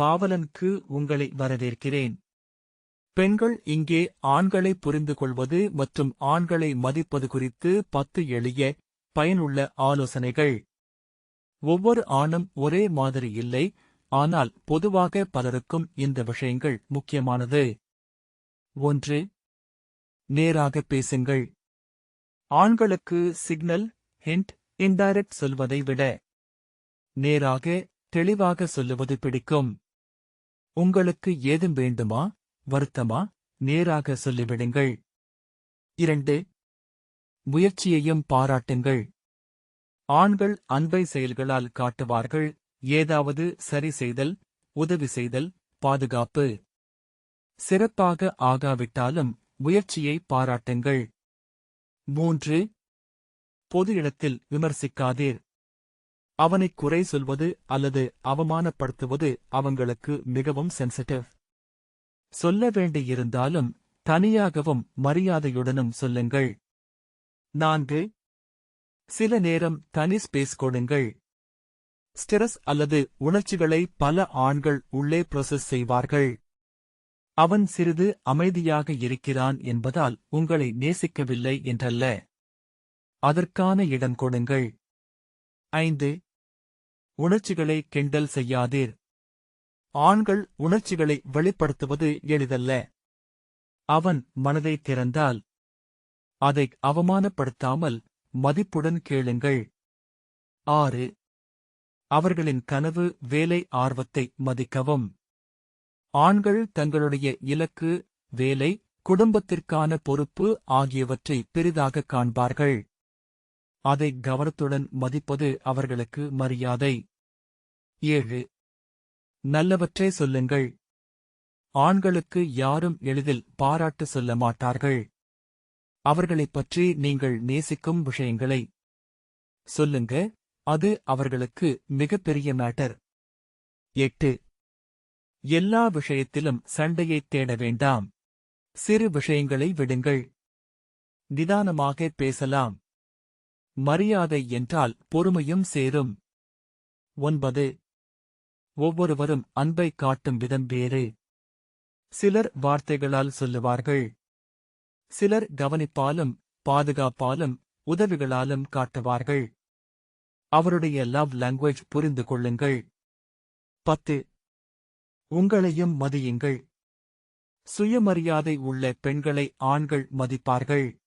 பாவலனுக்கு உங்களை வரவேற்கிறேன். பெண்கள் இங்கே ஆண்களை புரிந்து கொள்வது மற்றும் ஆண்களை மதிப்பது குறித்து பத்து எளிய பயனுள்ள ஆலோசனைகள். ஒவ்வொரு ஆணும் ஒரே மாதிரி இல்லை ஆனால் பொதுவாக பலருக்கும் இந்த விஷயங்கள் முக்கியமானது. ஒன்று நேராக பேசுங்கள். ஆண்களுக்கு சிக்னல் ஹிண்ட் இன்டைரக்ட் சொல்வதை விட நேராக தெளிவாக சொல்லுவது பிடிக்கும். உங்களுக்கு ஏதும் வேண்டுமா வருத்தமா? நேராக சொல்லிவிடுங்கள். இரண்டு முயற்சியையும் பாராட்டுங்கள். ஆண்கள் அன்பை செயல்களால் காட்டுவார்கள். ஏதாவது சரி செய்தல் உதவி செய்தல் பாதுகாப்பு. சிறப்பாக ஆகாவிட்டாலும் முயற்சியை பாராட்டுங்கள். மூன்று பொது இடத்தில் விமர்சிக்காதீர். அவனைக் குறை சொல்வது அல்லது அவமானப்படுத்துவது அவங்களுக்கு மிகவும் சென்சிட்டிவ் சொல்ல வேண்டியிருந்தாலும் தனியாகவும் மரியாதையுடனும் சொல்லுங்கள். நான்கு. சில நேரம் தனி ஸ்பேஸ் கொடுங்கள். ஸ்ட்ரெஸ் அல்லது உணர்ச்சிகளை பல ஆண்கள் உள்ளே ப்ரொசஸ் செய்வார்கள். அவன் சிறிது அமைதியாக இருக்கிறான் என்பதால் உங்களை நேசிக்கவில்லை என்றல்ல. அதற்கான இடம் கொடுங்கள். ஐந்து. உணர்ச்சிகளை கிண்டல் செய்யாதீர். ஆண்கள் உணர்ச்சிகளை வெளிப்படுத்துவது எளிதல்ல. அவன் மனதை திறந்தால் அதை அவமானப்படுத்தாமல் மதிப்புடன் கேளுங்கள். ஆறு அவர்களின் கனவு வேலை ஆர்வத்தை மதிக்கவும். ஆண்கள் தங்களுடைய இலக்கு வேலை குடும்பத்திற்கான பொறுப்பு ஆகியவற்றை பெரிதாக காண்பார்கள். அதை கவனத்துடன் மதிப்பது அவர்களுக்கு மரியாதை. ஏழு. நல்லவற்றை சொல்லுங்கள். ஆண்களுக்கு யாரும் எளிதில் பாராட்டு சொல்ல மாட்டார்கள். அவர்களைப் பற்றி நீங்கள் நேசிக்கும் விஷயங்களை சொல்லுங்க. அது அவர்களுக்கு மிகப்பெரிய மேட்டர். எட்டு. எல்லா விஷயத்திலும் சண்டையைத் தேட வேண்டாம். சிறு விஷயங்களை விடுங்கள். நிதானமாக பேசலாம். மரியாதை என்றால் பொறுமையும் சேரும். ஒன்பது. ஒவ்வொருவரும் அன்பை காட்டும் விதம் வேறு. சிலர் வார்த்தைகளால் சொல்லுவார்கள். சிலர் கவனிப்பாலும் பாதுகாப்பாலும் உதவிகளாலும் காட்டுவார்கள். அவருடைய லவ் லாங்குவேஜ் புரிந்து கொள்ளுங்கள். பத்து. உங்களையும் மதியுங்கள். சுயமரியாதை உள்ள பெண்களை ஆண்கள் மதிப்பார்கள்.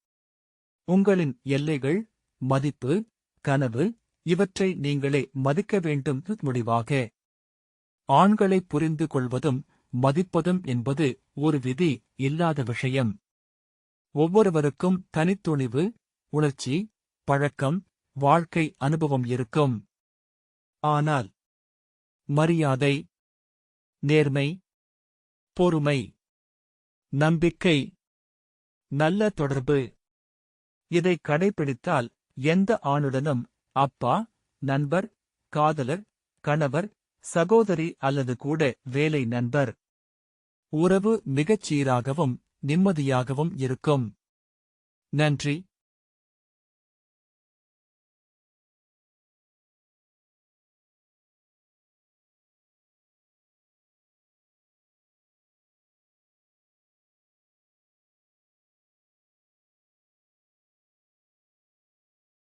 உங்களின் எல்லைகள் மதிப்பு கனவு இவற்றை நீங்களே மதிக்க வேண்டும் முடிவாக. ஆண்களை புரிந்து கொள்வதும் மதிப்பதும் என்பது ஒரு விதி இல்லாத விஷயம். ஒவ்வொருவருக்கும் தனித்துணிவு உணர்ச்சி பழக்கம் வாழ்க்கை அனுபவம் இருக்கும். ஆனால் மரியாதை நேர்மை பொறுமை நம்பிக்கை நல்ல தொடர்பு இதை கடைபிடித்தால் எந்த ஆணுடனும் அப்பா நண்பர் காதலர் கணவர் சகோதரி அல்லது கூட வேலை நண்பர். உறவு மிகச் சீராகவும் நிம்மதியாகவும் இருக்கும். நன்றி.